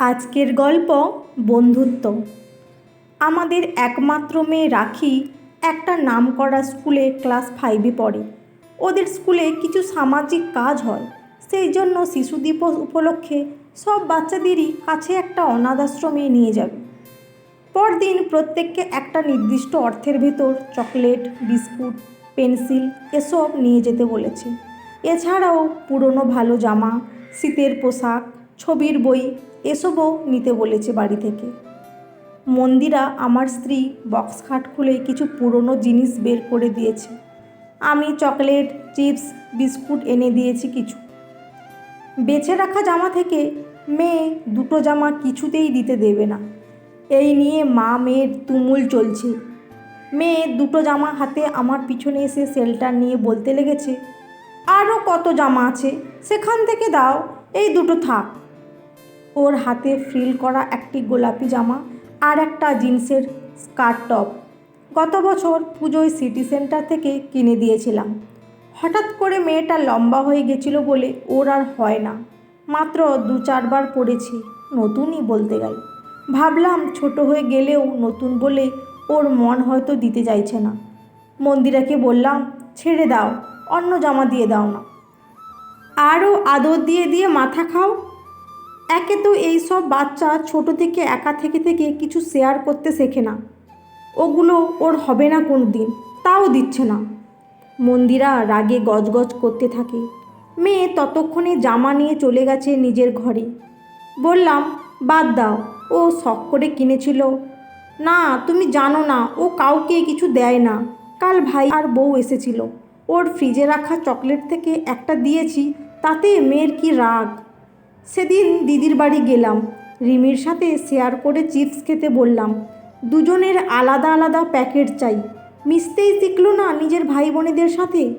আজকের গল্প বন্ধুত্ব। আমাদের একমাত্র মেয়ে রাখি একটা নামকরা স্কুলে ক্লাস ফাইভে পড়ে। ওদের স্কুলে কিছু সামাজিক কাজ হয়, সেই জন্য শিশু দিবস উপলক্ষে সব বাচ্চাদেরই কাছে একটা অনাথ আশ্রমে নিয়ে যাবে। পরদিন প্রত্যেককে একটা নির্দিষ্ট অর্থের ভেতর চকলেট, বিস্কুট, পেন্সিল এসব নিয়ে যেতে বলেছে। এছাড়াও পুরনো ভালো জামা, শীতের পোশাক ছবির বই এসবও নিতে বলেছে বাড়ি থেকে। মন্দিরা আমার স্ত্রী বক্স খাট খুলে কিছু পুরনো জিনিস বের করে দিয়েছে। আমি চকলেট, চিপস, বিস্কুট এনে দিয়েছি কিছু। বেছে রাখা জামা থেকে মেয়ে দুটো জামা কিছুতেই দিতে দেবে না। এই নিয়ে মা মেয়ের তুমুল চলছে। মেয়ে দুটো জামা হাতে আমার পিছনে এসে সেলটার নিয়ে বলতে লেগেছে আরও কত জামা আছে? সেখান থেকে দাও, এই দুটো থাক। ওর হাতে ফ্রিল করা একটি গোলাপি জামা আর একটা জিন্সের স্কার্ট টপ। গত বছর পুজোয় সিটি সেন্টার থেকে কিনে দিয়েছিলাম। হঠাৎ করে মেয়েটা লম্বা হয়ে গেছিল বলে ওর আর হয় না। মাত্র দু চারবার পড়েছি, নতুনই বলতে গেল। ভাবলাম ছোট হয়ে গেলেও নতুন বলে ওর মন হয়তো দিতে চাইছে না। মন্দিরাকে বললাম, ছেড়ে দাও, অন্য জামা দিয়ে দাও না। আরও আদর দিয়ে দিয়ে মাথা খাও। একে তো এই সব বাচ্চা ছোট থেকে একা থেকে থেকে কিছু শেয়ার করতে শেখে না। ওগুলো ওর হবে না কোনো দিন তাও দিচ্ছে না। মন্দিরা রাগে গজগজ করতে থাকে। মেয়ে ততক্ষণে জামা নিয়ে চলে গেছে নিজের ঘরে। বললাম, বাদ দাও, ও শখ করে কিনেছিল। না, তুমি জানো না, ও কাউকে কিছু দেয় না। কাল ভাই আর বউ এসেছিল। ওর ফ্রিজে রাখা চকলেট থেকে একটা দিয়েছি, তাতে মেয়ের কি রাগ? সেদিন দিদির বাড়ি গেলাম। রিমির সাথে শেয়ার করে চিপস খেতে বললাম, দুজনের আলাদা আলাদা প্যাকেট চাই। মিশতেই শিখলো না নিজের ভাই বোনেদের সাথে?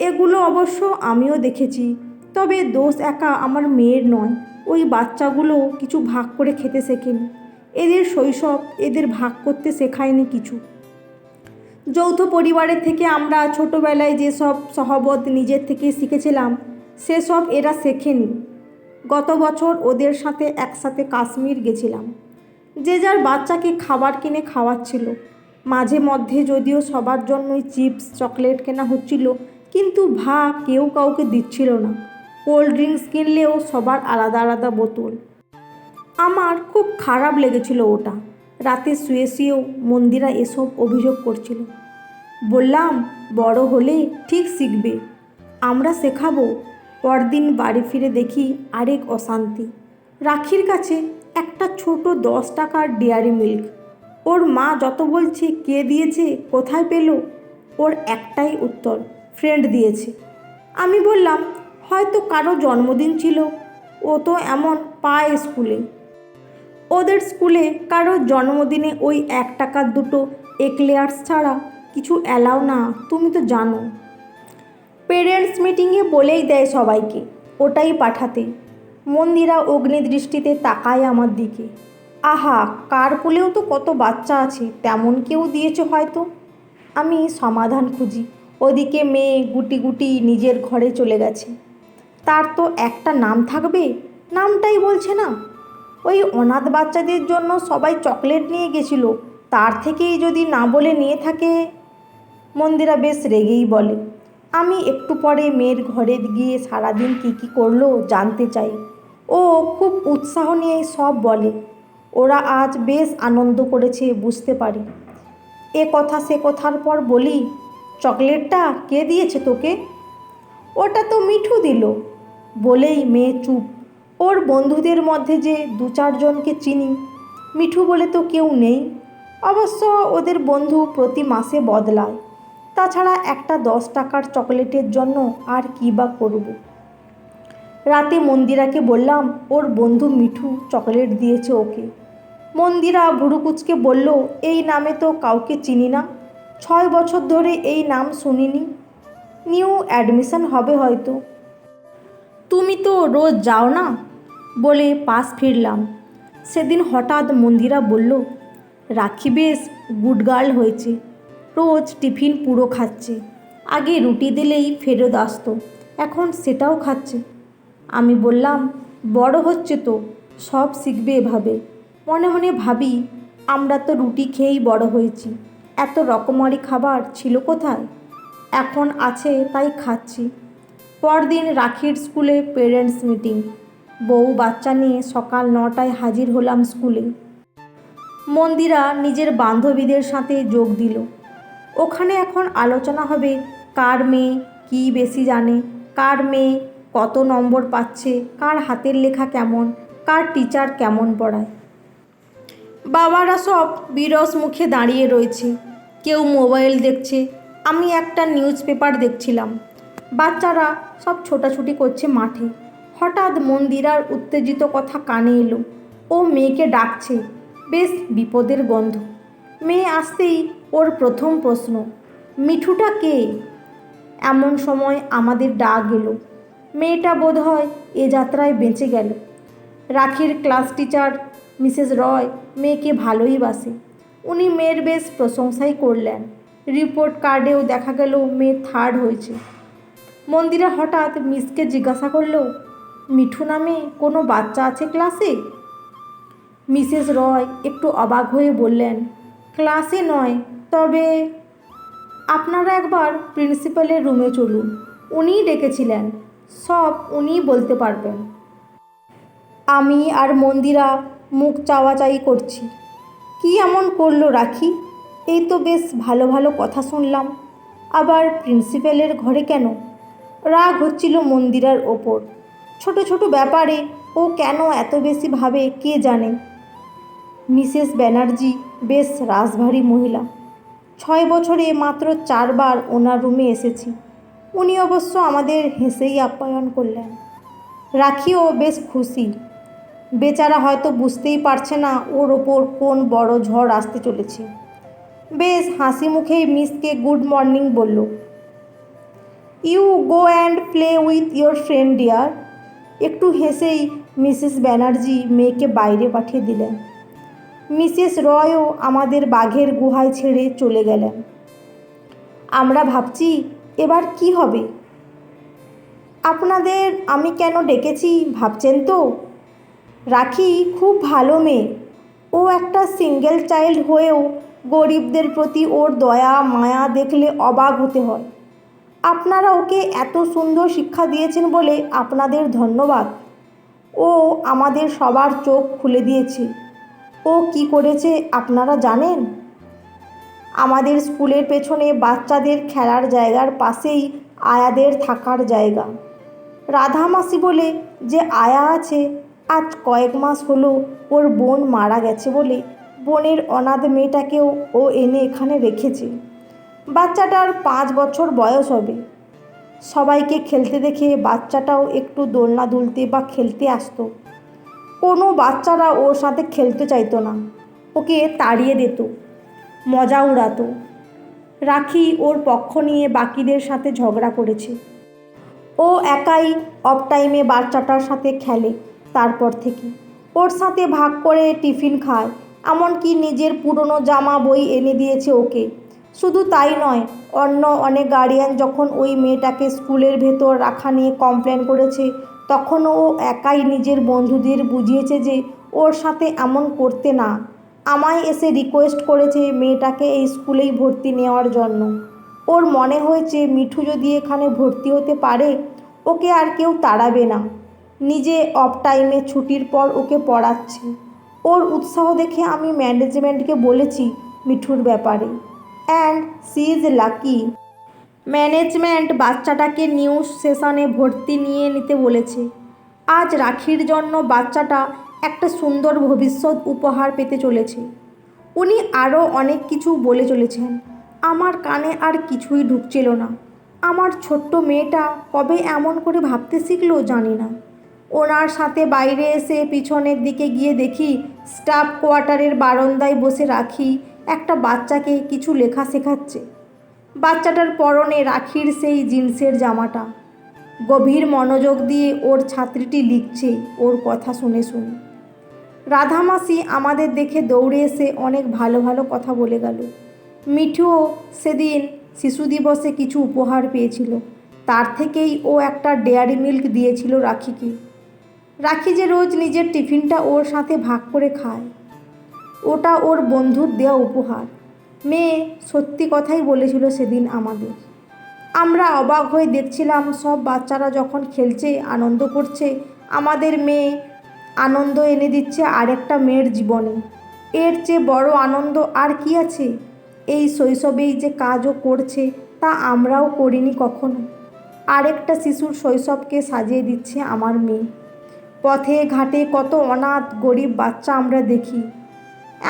এগুলো অবশ্য আমিও দেখেছি, তবে দোষ একা আমার মেয়ের নয়। ওই বাচ্চাগুলো কিছু ভাগ করে খেতে শেখেনি। এদের শৈশব এদের ভাগ করতে শেখায়নি কিছু। যৌথ পরিবারের থেকে আমরা ছোটোবেলায় যেসব সহবত নিজের থেকে শিখেছিলাম, সেসব এরা শেখেনি। গত বছর ওদের সাথে একসাথে কাশ্মীর গেছিলাম। যে যার বাচ্চাকে খাবার কিনে খাওয়াচ্ছিল। মাঝে মধ্যে যদিও সবার জন্যই চিপস, চকলেট কেনা হচ্ছিল, কিন্তু ভা কেউ কাউকে দিচ্ছিল না। কোল্ড ড্রিঙ্কস কিনলেও সবার আলাদা আলাদা বোতল। আমার খুব খারাপ লেগেছিল ওটা। রাতে শুয়ে শুয়েও মন্দিরা এসব অভিযোগ করছিল। বললাম, বড় হলে ঠিক শিখবে। আমরা শেখাবো। পরদিন বাড়ি ফিরে দেখি আরেক অশান্তি। রাখির কাছে একটা ছোট দশ টাকার ডেয়ারি মিল্ক। ওর মা যত বলছে কে দিয়েছে, কোথায় পেল, ওর একটাই উত্তর ফ্রেন্ড দিয়েছে। আমি বললাম, হয়তো কারও জন্মদিন ছিল, ও তো এমন পায় স্কুলে। ওদের স্কুলে কারও জন্মদিনে ওই এক টাকার দুটো এক্লেয়ার্স ছাড়া কিছু অ্যালাও না, তুমি তো জানো। পেরেন্টস মিটিংয়ে বলেই দেয় সবাইকে, ওটাই পাঠাতে। মন্দিরা অগ্নিদৃষ্টিতে তাকায় আমার দিকে। আহা, কার কোলেও তো কত বাচ্চা আছে, তেমন কেউ দিয়েছে হয়তো। আমি সমাধান খুঁজি, ওদিকে মেয়ে গুটি গুটি নিজের ঘরে চলে গেছে। তার তো একটা নাম থাকবে, নামটাই বলছে না। ওই অনাথ বাচ্চাদের জন্য সবাই চকলেট নিয়ে গেছিল, তার থেকেই যদি না বলে নিয়ে থাকে। মন্দিরা বেশ রেগেই বলে আমি একটু পরে মেয়ের ঘরে গিয়ে সারাদিন কী কী করল জানতে চাই। ও খুব উৎসাহ নিয়ে সব বলে। ওরা আজ বেশ আনন্দ করেছে বুঝতে পারি। এ কথা সে কথার পর বলি, চকলেটটা কে দিয়েছে তোকে? ওটা তো মিঠু দিল, বলেই মেয়ে চুপ। ওর বন্ধুদের মধ্যে যে দু চারজনকে চিনি, মিঠু বলে তো কেউ নেই। অবশ্য ওদের বন্ধু প্রতি মাসে বদলায়। তাছাড়া একটা দশ টাকার চকলেটের জন্য আর কী বা করব? রাতে মন্দিরাকে বললাম, ওর বন্ধু মিঠু চকলেট দিয়েছে ওকে। মন্দিরা ভুরুকুচকে বলল, এই নামে তো কাউকে চিনি না। ছয় বছর ধরে এই নাম শুনিনি। নিউ অ্যাডমিশন হবে হয়তো। তুমি তো রোজ যাও না? বলে পাশ ফিরলাম। সেদিন হঠাৎ মন্দিরা বলল, রাখি বেশ, গুড গার্ল হয়েছে। রোজ টিফিন পুরো খাচ্ছে। আগে রুটি দিলেই ফেরত আসতো, এখন সেটাও খাচ্ছে। আমি বললাম, বড় হচ্ছে তো, সব শিখবে এভাবে। মনে মনে ভাবি, আমরা তো রুটি খেয়েই বড় হয়েছি, এত রকমারি খাবার ছিল কোথায়? এখন আছে, তাই খাচ্ছি। পরদিন রাখির স্কুলে পেরেন্টস মিটিং বউ বাচ্চা নিয়ে সকাল নটায় হাজির হলাম স্কুলে। মন্দিরা নিজের বান্ধবীদের সাথে যোগ দিল। ওখানে এখন আলোচনা হবে, কার মেয়ে কী বেশি জানে, কার মেয়ে কত নম্বর পাচ্ছে, কার হাতের লেখা কেমন, কার টিচার কেমন পড়ায়। বাবারা সব বিরস মুখে দাঁড়িয়ে রয়েছে। কেউ মোবাইল দেখছে, আমি একটা নিউজ পেপার দেখছিলাম। বাচ্চারা সব ছোটাছুটি করছে মাঠে। হঠাৎ মন্দিরার উত্তেজিত কথা কানে এলো। ও মেয়েকে ডাকছে, বেশ বিপদের গন্ধ। মেয়ে আসতেই ওর প্রথম প্রশ্ন, মিঠুটা কে? এমন সময় আমাদের ডাক এলো। মেয়েটা বোধ হয় এ যাত্রায় বেঁচে গেল। রাখির ক্লাস টিচার, মিসেস রয়, মেয়েকে ভালোই বাসে। উনি মেয়ের বেশ প্রশংসাই করলেন। রিপোর্ট কার্ডেও দেখা গেল মেয়ে থার্ড হয়েছে। মন্দিরা হঠাৎ মিসকে জিজ্ঞাসা করল, মিঠু নামে কোনো বাচ্চা আছে ক্লাসে? মিসেস রয় একটু অবাক হয়ে বললেন ক্লাসে নয়, তবে আপনারা একবার প্রিন্সিপালের রুমে চলুন। উনিই ডেকেছিলেন। সব উনিই বলতে পারবেন। আমি আর মন্দিরা মুখ চাওয়াচাই করছি। কি এমন করল রাখি? এই তো বেশ ভালো ভালো কথা শুনলাম। আবার প্রিন্সিপালের ঘরে কেন? রাগ হচ্ছিল মন্দিরার ওপর। ছোট ছোট ব্যাপারে ও কেন এত বেশি ভাবে কে জানে? মিসেস ব্যানার্জি বেশ রাসভারী মহিলা। ছয় বছরে মাত্র চারবার ওনার রুমে এসেছি। উনি অবশ্য আমাদের হেসেই আপ্যায়ন করলেন। রাখিও বেশ খুশি। বেচারা হয়তো বুঝতেই পারছে না ওর ওপর কোন বড় ঝড় আসতে চলেছে। বেশ হাসি মুখেই মিসকে গুড মর্নিং বলল, you go and play with your friend dear. একটু হেসেই মিসেস ব্যানার্জি মেয়েকে বাইরে পাঠিয়ে দিলেন। মিসেস রয়ও আমাদের বাঘের গুহায় ছেড়ে চলে গেলেন। আমরা ভাবছি, এবার কি হবে? আপনাদের আমি কেন ডেকেছি, ভাবছেন তো? রাখি খুব ভালো মেয়ে। ও একটা সিঙ্গেল চাইল্ড হয়েও গরিবদের প্রতি ওর দয়া, মায়া দেখলে অবাক হতে হয়। আপনারা ওকে এত সুন্দর শিক্ষা দিয়েছেন বলে আপনাদের ধন্যবাদ। ও আমাদের সবার চোখ খুলে দিয়েছে। ও কি করেছে আপনারা জানেন? আমাদের স্কুলের পেছনে বাচ্চাদের খেলার জায়গার পাশেই আয়াদের থাকার জায়গা। রাধা মাসি বলে যে আয়া আছে, আজ কয়েক মাস হলো ওর বোন মারা গেছে বলে বোনের অনাথ মেয়েটাকেও ও এনে এখানে রেখেছে। বাচ্চাটার পাঁচ বছর বয়স হবে। সবাইকে খেলতে দেখে বাচ্চাটাও একটু দোলনা দুলতে বা খেলতে আসতো। কোনো বাচ্চারা ওর সাথে খেলতে চাইতো না। ওকে তাড়িয়ে দিত, মজা উড়াতো। রাখি ওর পক্ষ নিয়ে বাকিদের সাথে ঝগড়া করেছে। ও একাই অফ টাইমে বাচ্চাটার সাথে খেলে তারপর থেকে। ওর সাথে ভাগ করে টিফিন খায়, এমনকি নিজের পুরনো জামা বই এনে দিয়েছে ওকে। শুধু তাই নয়, অন্য অনেক গার্ডিয়ান যখন ওই মেয়েটাকে স্কুলের ভেতর রাখা নিয়ে কমপ্লেন করেছে তখনও ও একাই নিজের বন্ধুদের বুঝিয়েছে যে ওর সাথে এমন করতে না। আমায় এসে রিকোয়েস্ট করেছে মেয়েটাকে এই স্কুলেই ভর্তি নেওয়ার জন্য। ওর মনে হয়েছে মিঠু যদি এখানে ভর্তি হতে পারে, ওকে আর কেউ তাড়াবে না। নিজে অফ টাইমে ছুটির পর ওকে পড়াচ্ছে। ওর উৎসাহ দেখে আমি ম্যানেজমেন্টকে বলেছি মিঠুর ব্যাপারে। And she is lucky management বাচ্চাটাকে নিউজ সেশনে ভর্তি নিয়ে নিতে বলেছে। আজ রাখির জন্য বাচ্চাটা একটা সুন্দর ভবিষ্যৎ উপহার পেতে চলেছে। উনি আরও অনেক কিছু বলে চলেছেন। আমার কানে আর কিছুই ঢুকছিল না। আমার ছোট্ট মেয়েটা কবে এমন করে ভাবতে শিখলো জানি না। ওনার সাথে বাইরে এসে পিছনের দিকে গিয়ে দেখি স্টাফ কোয়ার্টারের বারান্দায় বসে রাখি একটা বাচ্চাকে কিছু লেখা শেখাচ্ছে। বাচ্চাটার পরনে রাখির সেই জিন্সের জামাটা। গভীর মনোযোগ দিয়ে ওর ছাত্রীটি লিখছে ওর কথা শুনে শুনে। রাধামাসি আমাদের দেখে দৌড়ে এসে অনেক ভালো ভালো কথা বলে গেল। মিঠুও সেদিন শিশু দিবসে কিছু উপহার পেয়েছিল। তার থেকেই ও একটা ডেয়ারি মিল্ক দিয়েছিল রাখিকে। রাখি যে রোজ নিজের টিফিনটা ওর সাথে ভাগ করে খায়। ওটা ওর বন্ধুর দেওয়া উপহার। মেয়ে সত্যি কথাই বলেছিল সেদিন আমাদের। আমরা অবাক হয়ে দেখছিলাম, সব বাচ্চারা যখন খেলছে, আনন্দ করছে, আমাদের মেয়ে আনন্দ এনে দিচ্ছে আরেকটা মেয়ের জীবনে। এর চেয়ে বড় আনন্দ আর কি আছে? এই শৈশবেই যে কাজও করছে, তা আমরাও করিনি কখনো। আরেকটা শিশুর শৈশবকে সাজিয়ে দিচ্ছে আমার মেয়ে। পথে ঘাটে কত অনাথ গরিব বাচ্চা আমরা দেখি।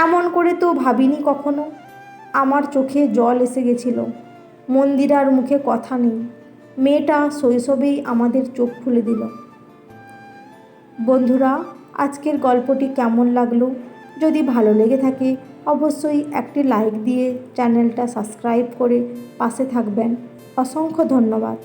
এমন করে তো ভাবিনি কখনো। আমার চোখে জল এসে গেছিল। মন্দিরার মুখে কথা নেই। মেয়েটা শৈশবেই আমাদের চোখ খুলে দিল। বন্ধুরা, আজকের গল্পটি কেমন লাগল? যদি ভালো লেগে থাকে, অবশ্যই একটি লাইক দিয়ে চ্যানেলটা সাবস্ক্রাইব করে পাশে থাকবেন। অসংখ্য ধন্যবাদ।